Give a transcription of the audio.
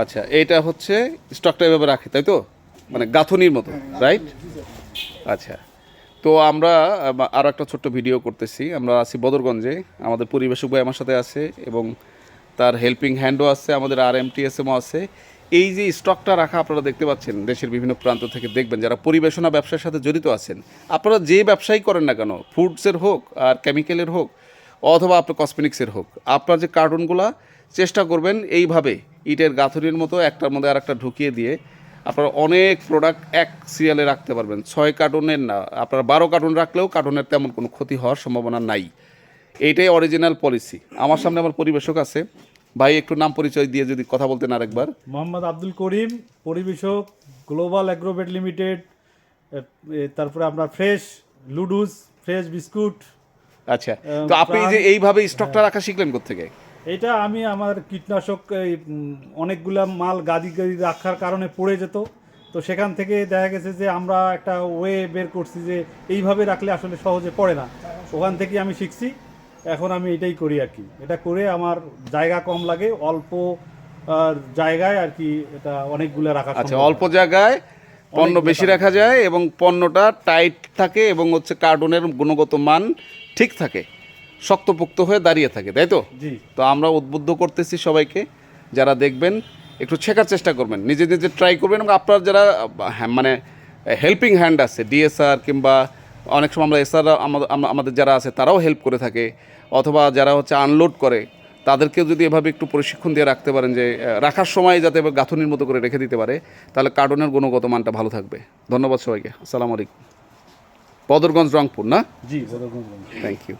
আচ্ছা এইটা হচ্ছে স্টকটা এভাবে রাখে তাই তো? মানে গাঁথনির মতো রাইট আচ্ছা তো আমরা আরও একটা ছোট্ট ভিডিও করতেছি। আমরা আছি বদরগঞ্জে, আমাদের পরিবেশক ভাই আমার সাথে আছে এবং তার হেল্পিং হ্যান্ডও আছে, আমাদের আর এম টিএসএমও আছে। এই যে স্টকটা রাখা আপনারা দেখতে পাচ্ছেন, দেশের বিভিন্ন প্রান্ত থেকে দেখবেন, যারা পরিবেশনা ব্যবসার সাথে জড়িত আছেন, আপনারা যে ব্যবসাই করেন না কেন ফুডসের হোক আর কেমিক্যালের হোক, অথবা আপনার কসমেটিক্সের হোক, আপনার যে কার্টুনগুলা চেষ্টা করবেন এইভাবে ইটের গাঁথনির মতো একটার মধ্যে আর একটা ঢুকিয়ে দিয়ে আপনারা অনেক প্রোডাক্ট এক সিরিয়ালে রাখতে পারবেন। ছয় কার্টুনের না আপনারা বারো কার্টুন রাখলেও কার্টুনের তেমন কোনো ক্ষতি হওয়ার সম্ভাবনা নাই। এইটাই অরিজিনাল পলিসি আমার সামনে আমার পরিবেশক আছে। ভাই একটু নাম পরিচয় দিয়ে যদি কথা বলতেন আরেকবার। মোহাম্মদ আব্দুল করিম পরিবেশক গ্লোবাল অ্যাগ্রোভেট লিমিটেড তারপরে আপনার ফ্রেশ লুডুস ফ্রেশ বিস্কুট আচ্ছা। তো আপনি যে এইভাবে স্টকটা রাখা শিখলেন কোথেকে এটা আমি আমার কীটনাশক এই, অনেকগুলা মাল গাদি গাদি রাখার কারণে পড়ে যেত। তো সেখান থেকে দেখা গেছে যে আমরা একটা ওয়ে বের করছি যে এইভাবে রাখলে আসলে সহজে পড়ে না। ওখান থেকে আমি শিখছি এখন আমি এটাই করি আর কি। এটা করে আমার জায়গা কম লাগে অল্প জায়গায় আর কি এটা অনেকগুলো রাখা আচ্ছা অল্প জায়গায় পণ্য বেশি রাখা যায় এবং পণ্যটা টাইট থাকে এবং হচ্ছে কার্টুনের গুণগত মান ঠিক থাকে। শক্তপোক্ত হয়ে দাঁড়িয়ে থাকে তাই তো? জি। তো আমরা উদ্বুদ্ধ করতেছি সবাইকে যারা দেখবেন একটু শেখার চেষ্টা করবেন নিজে নিজে ট্রাই করবেন এবং আপনার যারা হ্যাঁ, মানে হেল্পিং হ্যান্ড আছে ডিএসআর কিংবা অনেক সময় আমরা এসআর আমাদের যারা আছে তারাও হেল্প করে থাকে অথবা যারা হচ্ছে আনলোড করে তাদেরকেও যদি এভাবে একটু প্রশিক্ষণ দিয়ে রাখতে পারেন যে রাখার সময় যাতে এবার গাঁথনির মতো করে রেখে দিতে পারে তাহলে কার্টুনের গুণগত মানটা ভালো থাকবে। ধন্যবাদ সবাইকে আসসালামু আলাইকুম। বদরগঞ্জ রংপুর না? জি বদরগঞ্জ থ্যাংক ইউ